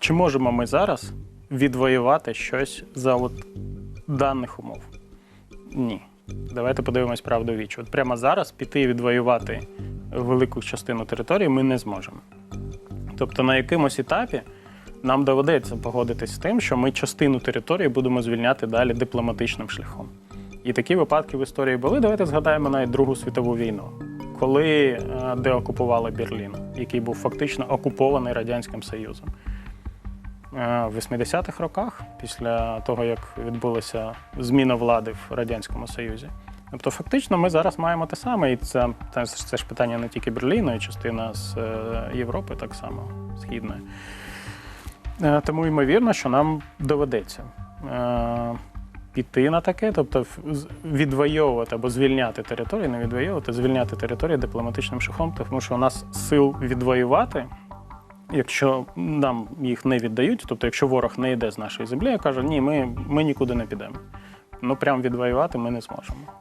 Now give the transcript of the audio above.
Чи можемо ми зараз відвоювати щось за от даних умов? Ні. Давайте подивимось правду віч. От прямо зараз піти і відвоювати велику частину території ми не зможемо. Тобто на якомусь етапі нам доведеться погодитись з тим, що ми частину території будемо звільняти далі дипломатичним шляхом. І такі випадки в історії були. Давайте згадаємо навіть Другу світову війну, коли е, деокупували Берлін, який був фактично окупований Радянським Союзом. Е, В 80-х роках, після того, як відбулася зміна влади в Радянському Союзі. Тобто, фактично, ми зараз маємо те саме, і це, це, ж- питання не тільки Берліну, і частина з е, Європи так само, Східної. Е, Тому ймовірно, що нам доведеться піти на таке, тобто відвоювати або звільняти території, не відвоювати, звільняти території дипломатичним шляхом, тому що у нас сил відвоювати, якщо нам їх не віддають, тобто якщо ворог не йде з нашої землі, я кажу, ні, ми, ми нікуди не підемо. Ну прям відвоювати ми не зможемо.